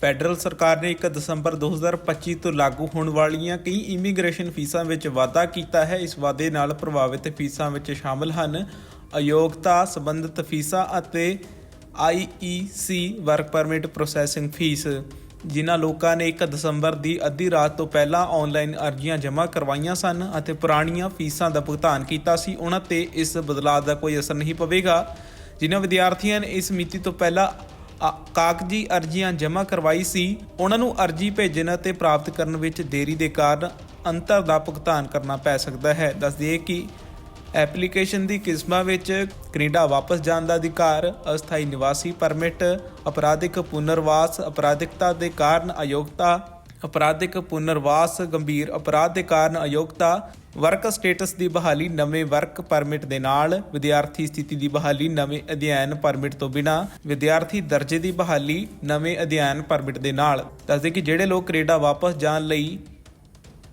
Federal ਸਰਕਾਰ ਨੇ 1 ਦਸੰਬਰ 2025 ਤੋਂ ਲਾਗੂ ਹੋਣ ਵਾਲੀਆਂ ਕਈ ਇਮੀਗ੍ਰੇਸ਼ਨ ਫੀਸਾਂ ਵਿੱਚ ਵਾਧਾ ਕੀਤਾ ਹੈ। ਇਸ ਵਾਧੇ ਨਾਲ ਪ੍ਰਭਾਵਿਤ ਫੀਸਾਂ ਵਿੱਚ ਸ਼ਾਮਲ ਹਨ ਅਯੋਗਤਾ ਸੰਬੰਧਿਤ ਫੀਸਾਂ ਅਤੇ IEC work permit processing fee. ਜਿਨ੍ਹਾਂ ਲੋਕਾਂ ਨੇ 1 ਦਸੰਬਰ ਦੀ ਅੱਧੀ ਰਾਤ ਤੋਂ ਪਹਿਲਾਂ ਆਨਲਾਈਨ ਅਰਜ਼ੀਆਂ ਜਮ੍ਹਾਂ ਕਰਵਾਈਆਂ ਸਨ ਅਤੇ ਪੁਰਾਣੀਆਂ ਫੀਸਾਂ ਦਾ ਭੁਗਤਾਨ ਕੀਤਾ ਸੀ, ਉਹਨਾਂ ਤੇ ਇਸ ਬਦਲਾਅ ਦਾ ਕੋਈ ਅਸਰ ਨਹੀਂ ਪਵੇਗਾ। ਜਿਨ੍ਹਾਂ ਵਿਦਿਆਰਥੀਆਂ ਨੇ ਇਸ ਮਿਤੀ ਤੋਂ ਪਹਿਲਾਂ ਕਾਗਜ਼ੀ ਅਰਜ਼ੀਆਂ ਜਮ੍ਹਾਂ ਕਰਵਾਈ ਸੀ। ਉਹਨਾਂ ਨੂੰ ਅਰਜ਼ੀ ਭੇਜਣ ਅਤੇ ਪ੍ਰਾਪਤ ਕਰਨ ਵਿੱਚ ਦੇਰੀ ਦੇ ਕਾਰਨ ਅੰਤਰ ਦਾ ਭੁਗਤਾਨ ਕਰਨਾ ਪੈ ਸਕਦਾ ਹੈ। ਦੱਸ ਦਈਏ ਕਿ ਐਪਲੀਕੇਸ਼ਨ ਦੀ ਕਿਸਮਾਂ ਵਿੱਚ ਕੈਨੇਡਾ ਵਾਪਸ ਜਾਣ ਦਾ ਅਧਿਕਾਰ, ਅਸਥਾਈ ਨਿਵਾਸੀ ਪਰਮਿਟ, ਅਪਰਾਧਿਕ ਪੁਨਰਵਾਸ, ਅਪਰਾਧਿਕਤਾ ਦੇ ਕਾਰਨ ਅਯੋਗਤਾ ਅਪਰਾਧਿਕ ਪੁਨਰਵਾਸ ਗੰਭੀਰ ਅਪਰਾਧ ਦੇ ਕਾਰਨ ਅਯੋਗਤਾ ਵਰਕ ਸਟੇਟਸ ਦੀ ਬਹਾਲੀ ਨਵੇਂ ਵਰਕ ਪਰਮਿਟ ਦੇ ਨਾਲ, ਵਿਦਿਆਰਥੀ ਸਥਿਤੀ ਦੀ ਬਹਾਲੀ ਨਵੇਂ ਅਧਿਐਨ ਪਰਮਿਟ ਤੋਂ ਬਿਨਾ, ਵਿਦਿਆਰਥੀ ਦਰਜੇ ਦੀ ਬਹਾਲੀ ਨਵੇਂ ਅਧਿਐਨ ਪਰਮਿਟ ਦੇ ਨਾਲ। ਦੱਸਦੇ ਕਿ ਜਿਹੜੇ ਲੋਕ ਕੈਨੇਡਾ ਵਾਪਸ ਜਾਣ ਲਈ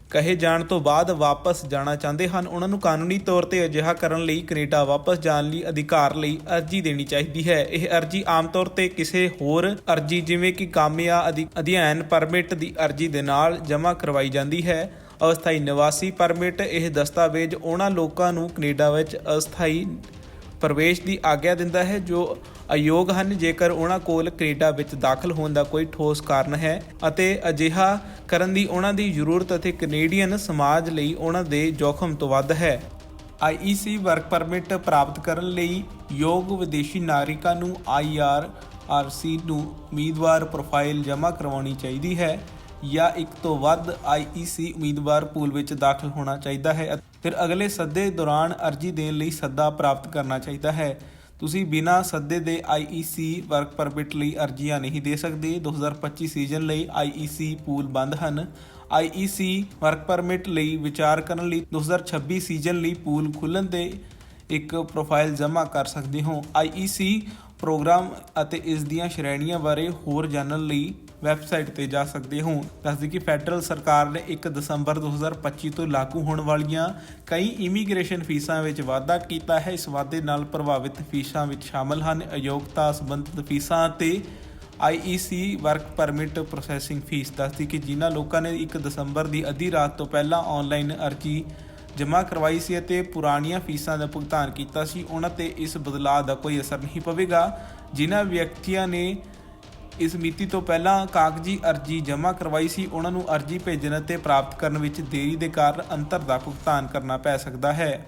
ਕਹੇ ਜਾਣ ਤੋਂ ਬਾਅਦ ਵਾਪਸ ਜਾਣਾ ਚਾਹੁੰਦੇ ਹਨ। ਉਹਨਾਂ ਨੂੰ ਕਾਨੂੰਨੀ ਤੌਰ ਤੇ ਅਜਿਹਾ ਕਰਨ ਲਈ ਕੈਨੇਡਾ ਵਾਪਸ ਜਾਣ ਲਈ ਅਧਿਕਾਰ ਲਈ ਅਰਜ਼ੀ ਦੇਣੀ ਚਾਹੀਦੀ ਹੈ। ਇਹ ਅਰਜ਼ੀ ਆਮ ਤੌਰ ਤੇ ਕਿਸੇ ਹੋਰ ਅਰਜ਼ੀ, ਜਿਵੇਂ ਕਿ ਕੰਮ ਅਧਿ- ਅਧਿਐਨ ਪਰਮਿਟ ਦੀ ਅਰਜ਼ੀ ਦੇ ਨਾਲ ਜਮ੍ਹਾਂ ਕਰਵਾਈ ਜਾਂਦੀ ਹੈ। ਅਸਥਾਈ ਨਿਵਾਸੀ ਪਰਮਿਟ ਇਹ ਦਸਤਾਵੇਜ਼ ਉਹਨਾਂ ਲੋਕਾਂ ਨੂੰ ਕੈਨੇਡਾ ਵਿੱਚ ਅਸਥਾਈ ਪ੍ਰਵੇਸ਼ ਦੀ ਆਗਿਆ ਦਿੰਦਾ ਹੈ, ਜੋ ਅਯੋਗ ਹਨ, ਜੇਕਰ ਉਹਨਾਂ ਕੋਲ ਕੈਨੇਡਾ ਵਿੱਚ ਦਾਖਲ ਹੋਣ ਦਾ ਕੋਈ ਠੋਸ ਕਾਰਨ ਹੈ ਅਤੇ ਅਜਿਹਾ ਕਰਨ ਦੀ ਉਹਨਾਂ ਦੀ ਜ਼ਰੂਰਤ ਅਤੇ ਕੈਨੇਡੀਅਨ ਸਮਾਜ ਲਈ ਉਹਨਾਂ ਦੇ ਜੋਖਮ ਤੋਂ ਵੱਧ ਹੈ। IEC ਵਰਕ ਪਰਮਿਟ ਪ੍ਰਾਪਤ ਕਰਨ ਲਈ ਯੋਗ ਵਿਦੇਸ਼ੀ ਨਾਗਰਿਕਾਂ ਨੂੰ IRRC ਨੂੰ ਉਮੀਦਵਾਰ ਪ੍ਰੋਫਾਈਲ ਜਮ੍ਹਾਂ ਕਰਵਾਉਣੀ ਚਾਹੀਦੀ ਹੈ। ਜਾਂ ਇੱਕ ਤੋਂ ਵੱਧ IEC ਉਮੀਦਵਾਰ ਪੂਲ ਵਿੱਚ ਦਾਖਲ ਹੋਣਾ ਚਾਹੀਦਾ ਹੈ ਫਿਰ ਅਗਲੇ ਸੱਦੇ ਦੌਰਾਨ ਅਰਜ਼ੀ ਦੇਣ ਲਈ ਸੱਦਾ ਪ੍ਰਾਪਤ ਕਰਨਾ ਚਾਹੀਦਾ ਹੈ। ਤੁਸੀਂ ਬਿਨਾਂ ਸੱਦੇ ਦੇ IEC ਵਰਕ ਪਰਮਿਟ ਲਈ ਅਰਜ਼ੀਆਂ ਨਹੀਂ ਦੇ ਸਕਦੇ। 2025 ਸੀਜ਼ਨ ਲਈ IEC ਪੂਲ ਬੰਦ ਹਨ। IEC ਵਰਕ ਪਰਮਿਟ ਲਈ ਵਿਚਾਰ ਕਰਨ ਲਈ 2026 ਸੀਜ਼ਨ ਲਈ ਪੂਲ ਖੁੱਲ੍ਹਣ ਦੇ ਇੱਕ ਪ੍ਰੋਫਾਈਲ ਜਮ੍ਹਾਂ ਕਰ ਸਕਦੇ ਹੋ। IEC ਪ੍ਰੋਗਰਾਮ ਅਤੇ ਇਸ ਦੀਆਂ ਸ਼੍ਰੇਣੀਆਂ ਬਾਰੇ ਹੋਰ ਜਾਣਨ ਲਈ ਵੈਬਸਾਈਟ ਤੇ ਜਾ ਸਕਦੇ ਹੋ। ਦੱਸਦੀ ਕਿ ਫੈਡਰਲ ਸਰਕਾਰ ਨੇ 1 ਦਸੰਬਰ 2025 ਤੋਂ ਲਾਗੂ ਹੋਣ ਵਾਲੀਆਂ ਕਈ ਇਮੀਗ੍ਰੇਸ਼ਨ ਫੀਸਾਂ ਵਿੱਚ ਵਾਧਾ ਕੀਤਾ ਹੈ। ਇਸ ਵਾਧੇ ਨਾਲ ਪ੍ਰਭਾਵਿਤ ਫੀਸਾਂ ਵਿੱਚ ਸ਼ਾਮਲ ਹਨ। ਅਯੋਗਤਾ ਸੰਬੰਧਿਤ ਫੀਸਾਂ ਅਤੇ IEC work permit processing fee. ਦੱਸਦੀ ਕਿ ਜਿਨ੍ਹਾਂ ਲੋਕਾਂ ਨੇ 1 ਦਸੰਬਰ ਦੀ ਅੱਧੀ ਰਾਤ ਤੋਂ ਪਹਿਲਾਂ ਆਨਲਾਈਨ ਅਰਜ਼ੀ ਜਮ੍ਹਾਂ ਕਰਵਾਈ ਸੀ ਅਤੇ ਪੁਰਾਣੀਆਂ ਫੀਸਾਂ ਦਾ ਭੁਗਤਾਨ ਕੀਤਾ ਸੀ, ਉਹਨਾਂ ਤੇ ਇਸ ਬਦਲਾਅ ਦਾ ਕੋਈ ਅਸਰ ਨਹੀਂ ਪਵੇਗਾ। ਜਿਨ੍ਹਾਂ ਵਿਅਕਤੀਆਂ ਨੇ ਇਸ ਮਿਤੀ ਤੋਂ ਪਹਿਲਾਂ ਕਾਗਜ਼ੀ ਅਰਜ਼ੀ ਜਮ੍ਹਾਂ ਕਰਵਾਈ ਸੀ। ਉਹਨਾਂ ਨੂੰ ਅਰਜ਼ੀ ਭੇਜਣ ਅਤੇ ਪ੍ਰਾਪਤ ਕਰਨ ਵਿੱਚ ਦੇਰੀ ਦੇ ਕਾਰਨ ਅੰਤਰ ਦਾ ਭੁਗਤਾਨ ਕਰਨਾ ਪੈ ਸਕਦਾ ਹੈ।